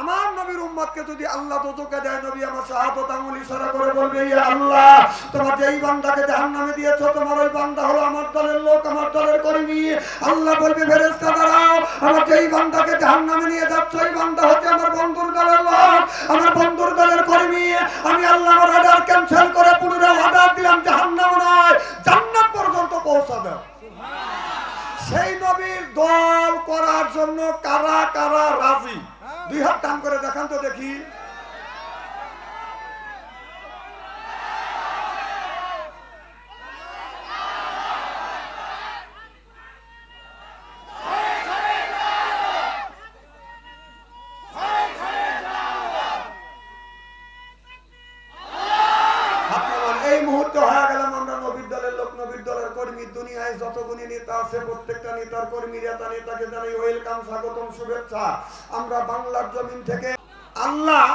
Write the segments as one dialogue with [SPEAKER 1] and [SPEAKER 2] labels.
[SPEAKER 1] আমার নবীর উম্মতকে যদি আল্লাহ দোজকে দেয় নবী আমার শাহাদত আঙুল ইশারা করে বলবে ইয়া আল্লাহ তোমার যেই বান্দাকে জাহান্নামে দিয়েছ তোমার ওই বান্দা হলো আমার দলের লোক আমার দলের কর্মী। আল্লাহ বলবে ফেরেশতা দাঁড়াও আমার যেই বান্দাকে জাহান্নামে নিয়ে যাচ্ছ ওই বান্দা হচ্ছে আমার বন্ধুর দলের লোক আমার বন্ধুর দলের কর্মী। আমি আল্লাহ আমার অর্ডার ক্যান্সেল করে পুনরায় অর্ডার দিলাম জাহান্নাম নয় জান্নাত পর্যন্ত পৌঁছা দাও। সেই নবীর দল করার জন্য কারা কারা প্রত্যেকটা নেতার কর্মী নেতা নেতাকে ওয়েলকাম স্বাগতম শুভেচ্ছা। আমরা বাংলার জমিন থেকে আল্লাহ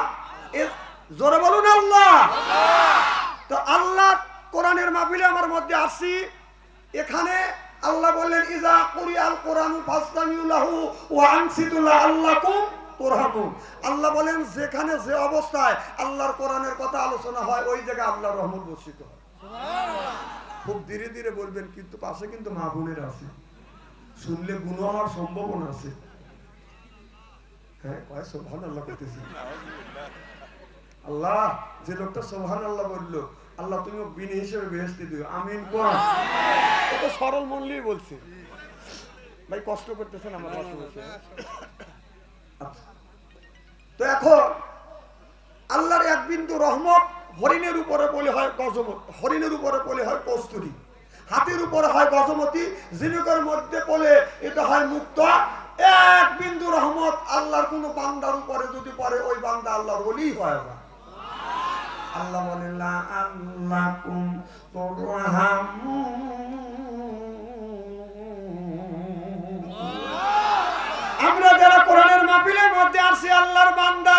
[SPEAKER 1] জোরে বলুন আল্লাহ। তো আল্লাহ কোরআনের মাহফিলে আমার মধ্যে আসি। এখানে আল্লাহ বললেন ইজা কুরি আল কোরআন ফাস্তামিউলাহু ওয়া আনসিতুল্লাহ আল্লাকুম তুরহামুন আল্লাহ বলেন যেখানে যে অবস্থায় আল্লাহর কোরআনের কথা আলোচনা হয় ওই জায়গায় আল্লাহর রহমত বর্ষিত হয়। খুব ধীরে ধীরে বলবেন কিন্তু পাশে কিন্তু মা বোনের আছে। শুনলে গুণ হওয়ার সম্ভাবনা আছে। হ্যাঁ কয় সোভান আল্লাহ করতেছি আল্লাহ যে লোকটা সোহান আল্লাহ বলল আল্লাহ তুমি বিনে হিসেবে বেহেস্তি দিও। আমিন সরল মনলেই বলছে। ভাই কষ্ট করতেছেন আমার পাশে বসে আচ্ছা। তো এখন আল্লাহর এক বিন্দু রহমত হরিণের উপরে বলে হয় গজমত হরিণের উপরে বলে হয় কস্তুরী। হাতির উপরে হয় গজমতি জিনুকের মধ্যে বলে এটা হয় মুক্ত এক বিন্দু রহমত আল্লাহর কোন বান্দার উপরে যদি পড়ে, ওই বান্দা আল্লাহর বলি হয় না আল্লাহ বলেন, লা আল্লাকুম আমরা যারা কোরআনের মাহফিলের মধ্যে আসি আল্লাহর বান্দা।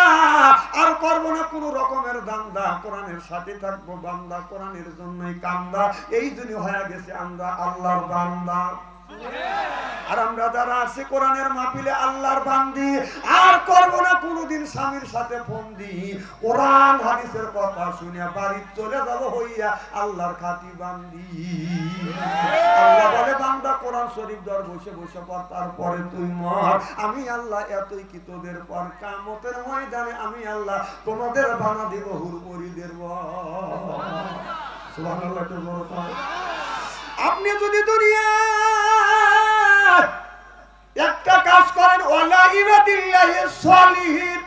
[SPEAKER 1] আর করব না কোনো রকমের দান্দা কোরআনের সাথে থাকব বান্দা, কোরআনের জন্যই কান্দা। এই জন্য হয়ে গেছে আমরা আল্লাহর বান্দা। আর আমরা যারা আছি কোরআনের আল্লাহর বান্দি, আর করব না, কোনোদিন স্বামীর সাথে কোরআন, হাদিসের কথা শুনে চলে যাব হইয়া আল্লাহর খাতি বান্দি। আল্লাহ বলে, বান্দা, কোরআন শরীফ দর বসে বসে পর, তারপরে তুই মর। আমি আল্লাহ এতই কি তোদের পর, কামতের ময়দানে আমি আল্লাহ তোমাদের বানা দিব সুবহানাল্লাহ, একটু জোরে আপনি যদি দুনিয়া একটা কাজ করেন ওয়ালা ইবাদিল্লাহি সালিহিন।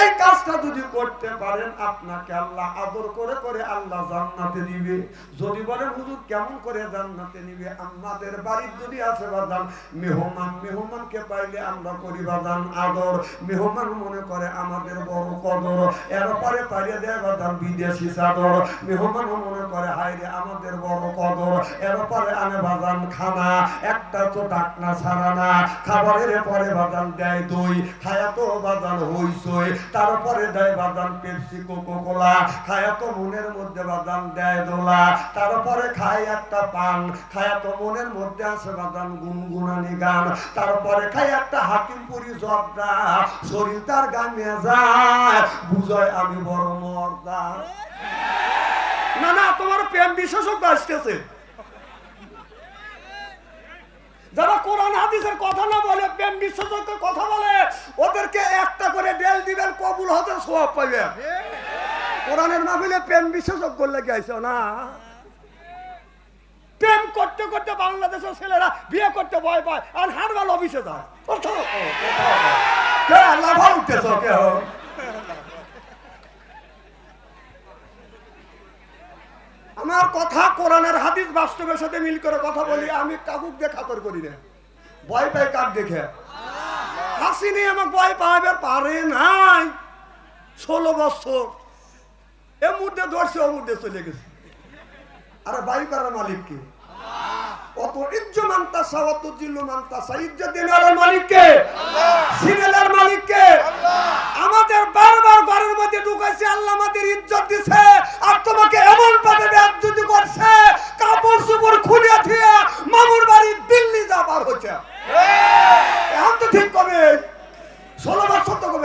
[SPEAKER 1] এই কাজটা যদি করতে পারেন, আপনাকে আল্লাহ আদর করে করে আল্লাহ জান্নাতে দিবে যদি বলেন, হুজুর, কেমন করে জান্নাতে নিবে? আমাদের বাড়ির যদি আছে বাদান মেহমান, মেহমানকে পাইলে আমরা করি বাদান আদর। মেহমান মনে করে আমাদের বড় কদর। এরপরে পাইলে দেয় বাদান বিদেশি চাদর। মেহমান মনে করে হাইরে আমাদের বড় কদর। এরপরে আনে বাদান খানা। একটা তো ডাকনা ছাড়া না। খাবারের পরে বাদান দেয় দই। খায়া তো বাদান হইসই তারপরে দেয় বাদান পেপসি কোকো কোলা খায়া তো মনের মধ্যে বাদান দেয় দোলা। তারপরে খায় একটা পান, খায়া তো মনের মধ্যে আছে বাদান গুনগুনানি গান। তারপরে খায় একটা হাকিমপুরি জর্দা, শরীর তার গানে যায়, বুঝয় আমি বড় মর্দা। না না, তোমার প্রেম বিশেষজ্ঞ আসতেছে। যারা কোরআন, হাদিসের কথা না বলে, প্রেম বিশেষজ্ঞের কথা বলে, ওদেরকে একটা করে ডেল দিবেন, কবুল হতে সব পাবে কোরআনের মাহফিলে প্রেম বিশেষজ্ঞ লেগে আইছে না? প্রেম করতে করতে বাংলাদেশের ছেলেরা বিয়ে করতে ভয় পায়, আর হারবাল অফিসে যায়। কেউ কথা কোরআনের হাদিস বাস্তবের সাথে মিল করে কথা বলি আমি কাকুক দিয়ে খাতর করি না। ভয় পাই কাক দেখে। হাসিনি আমার ভয় পাবে পারে নাই। ষোলো বছর। এর মধ্যে ধরছে ওর মধ্যে চলে গেছে। আরে বায়ু করার মালিক কে? অত ইজ্জ মানতাসা অত জিল্লু মানতাসা। ইজ্জ দিনের মালিক কে? সিনেলার মালিক কে? আমাদের বারবার ঘরের মধ্যে ঢুকাইছে আল্লাহ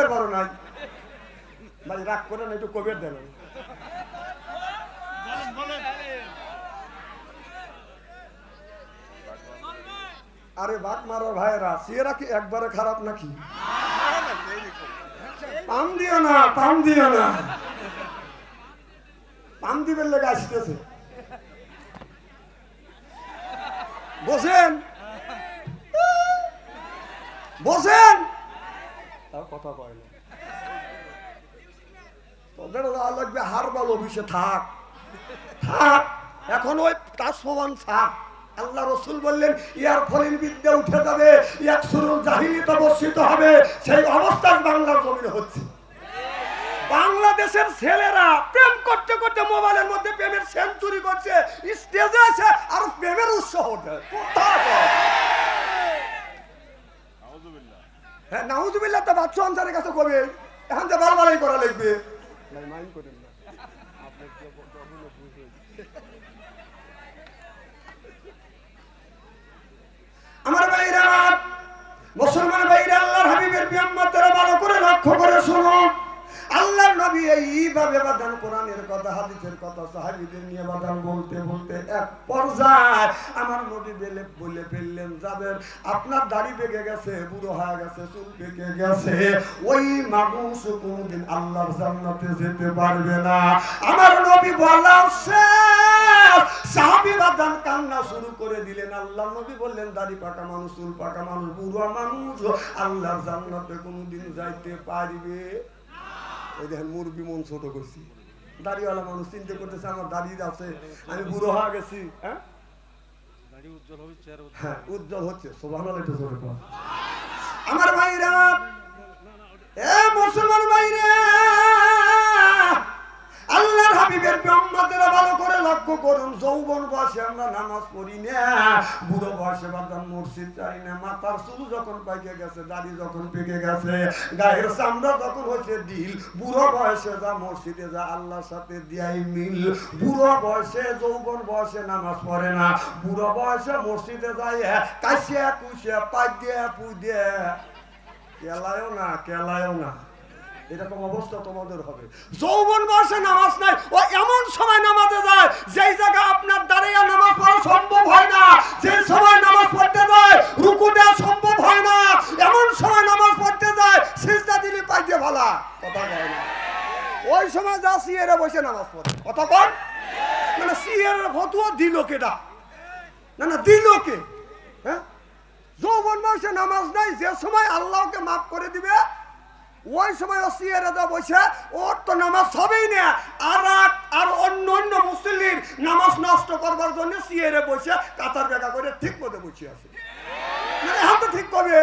[SPEAKER 1] কবের বড় নাই। ভাই রাগ করে না, একটু কবের দেন। আরে বাঘ মারা ভাইরা সিয়েরা কি একবারে খারাপ নাকি? পাম দিও না, পাম দিও না। পাম দিবেন লেগে আসতেছে। বসেন। বসেন। তাও কথা কয় না। তোদের যা লাগবে হার বল অফিসে থাক। থাক, এখন ওই তার থাক আল্লাহ রসুল বললেন, ইয়ার ফলিন বিদ্যা উঠে যাবে ইয়ার শুরু জাহিলিত বর্ষিত হবে। সেই অবস্থা বাংলার জমিনে হচ্ছে। বাংলাদেশের ছেলেরা প্রেম করতে করতে মোবাইলের মধ্যে প্রেমের সেঞ্চুরি করছে, স্টেজে আছে আর প্রেমের উৎসাহ দেয় কোথায় গো? হ্যাঁ নাউজুবিল্লাহ তো বাচ্চা আনসারের কাছে কবে এখন তো বারবারই করা লাগবে নাই মাইন্ড করেন না আমার ভাইরা মুসলমান ভাইরা আল্লাহর হাবিবের বিয়াম্মতেরা ভালো করে লক্ষ্য করে শুনো আল্লাহর নবী এইভাবে বাদান কোরআনের কথা হাদিসের কথা সাহাবীদের নিয়ে বাদান বলতে বলতে এক আমার বেলে, বলে ফেললেন আপনার দাড়ি গেছে, বুড়ো হয়ে গেছে, চুল গেছে। ওই মানুষ কোনদিন আল্লাহর জান্নাতে যেতে পারবে না। আমার নবী বললেন, দাড়ি যাইতে পারবে করছি। দাড়িওয়ালা মানুষ চিন্তা করতেছে, আমার দাড়ি আছে, আমি বুড়ো হয়ে গেছি হ্যাঁ? হ্যাঁ উজ্জ্বল হচ্ছে। আমার ভাইরা এ মুসলমান ভাইরা হাবিবের ব্রহ্মতেরা ভালো করে লক্ষ্য করুন, যৌবন বয়সে আমরা নামাজ পড়ি না, বুড়ো বয়সে বাদাম মসজিদ চাই না, মাথার চুল যখন পাইকে গেছে, দাড়ি যখন পেকে গেছে, গায়ের চামড়া যখন হচ্ছে দিল বুড়ো বয়সে যা মসজিদে যা আল্লাহর সাথে দিয়াই মিল, বুড়ো বয়সে, যৌবন বয়সে নামাজ পড়ে না, বুড়ো বয়সে মসজিদে যায় কাশিয়া কুশিয়া পাই দিয়ে পুই দিয়ে, কেলায়ও না কেলায়ও না। এরকম অবস্থা তোমাদের হবে। যৌবন বয়সে নামাজ নাই, ও এমন সময় নামাজে যায়, যেই জায়গা আপনার দাঁড়িয়ে নামাজ পড়া সম্ভব হয় না যে সময় নামাজ পড়তে যায়, রুকু দেওয়া সম্ভব হয় না, এমন সময় নামাজ পড়তে যায়, সিজদা দিলে পাইতে ভালা। কথা কয় না। ওই সময় যা সিয়ারে বসে নামাজ পড়ে। কথা কন। মানে সিয়ারের ফতুয়া দিল কেটা না না, দিল কে? হ্যাঁ? যৌবন বয়সে নামাজ নাই, যে সময় আল্লাহকে মাফ করে দিবে ওই সময় ও রাজা বসে, ওর তো নামাজ হবেই না। আর আর অন্য অন্য মুসলিম নামাজ নষ্ট করবার জন্য সিয়ারে বসে কাতার বেগা করে ঠিক মতো বসে আছে। মানে তো ঠিক কবে?